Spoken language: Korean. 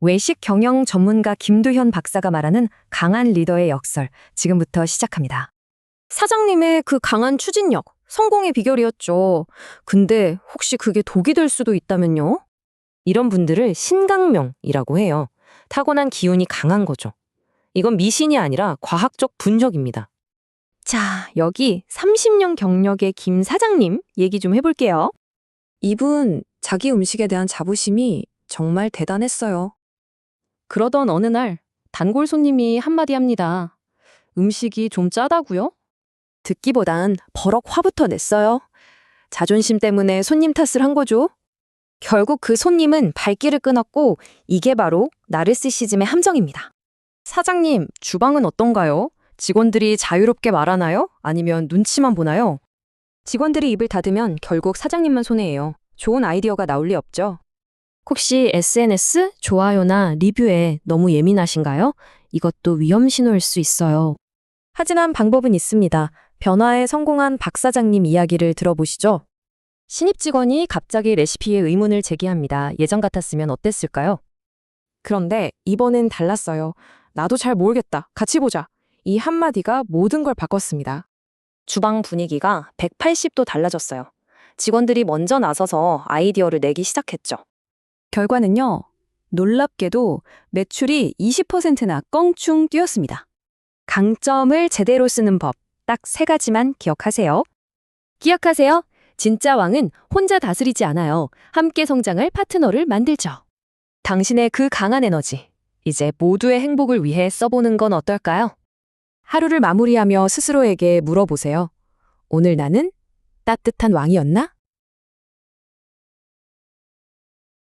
외식 경영 전문가 김두현 박사가 말하는 강한 리더의 역설, 지금부터 시작합니다. 사장님의 그 강한 추진력, 성공의 비결이었죠. 근데 혹시 그게 독이 될 수도 있다면요? 이런 분들을 신강명이라고 해요. 타고난 기운이 강한 거죠. 이건 미신이 아니라 과학적 분석입니다. 자, 여기 30년 경력의 김 사장님 얘기 좀 해볼게요. 이분 자기 음식에 대한 자부심이 정말 대단했어요. 그러던 어느 날 단골 손님이 한마디 합니다. 음식이 좀 짜다고요? 듣기보단 버럭 화부터 냈어요. 자존심 때문에 손님 탓을 한 거죠. 결국 그 손님은 발길을 끊었고 이게 바로 나르시시즘의 함정입니다. 사장님, 주방은 어떤가요? 직원들이 자유롭게 말하나요? 아니면 눈치만 보나요? 직원들이 입을 닫으면 결국 사장님만 손해예요. 좋은 아이디어가 나올 리 없죠. 혹시 SNS, 좋아요나 리뷰에 너무 예민하신가요? 이것도 위험 신호일 수 있어요. 하지만 방법은 있습니다. 변화에 성공한 박 사장님 이야기를 들어보시죠. 신입 직원이 갑자기 레시피에 의문을 제기합니다. 예전 같았으면 어땠을까요? 그런데 이번엔 달랐어요. 나도 잘 모르겠다. 같이 보자. 이 한마디가 모든 걸 바꿨습니다. 주방 분위기가 180도 달라졌어요. 직원들이 먼저 나서서 아이디어를 내기 시작했죠. 결과는요, 놀랍게도 매출이 20%나 껑충 뛰었습니다. 강점을 제대로 쓰는 법, 딱 세 가지만 기억하세요. 기억하세요. 진짜 왕은 혼자 다스리지 않아요. 함께 성장할 파트너를 만들죠. 당신의 그 강한 에너지, 이제 모두의 행복을 위해 써보는 건 어떨까요? 하루를 마무리하며 스스로에게 물어보세요. 오늘 나는 따뜻한 왕이었나?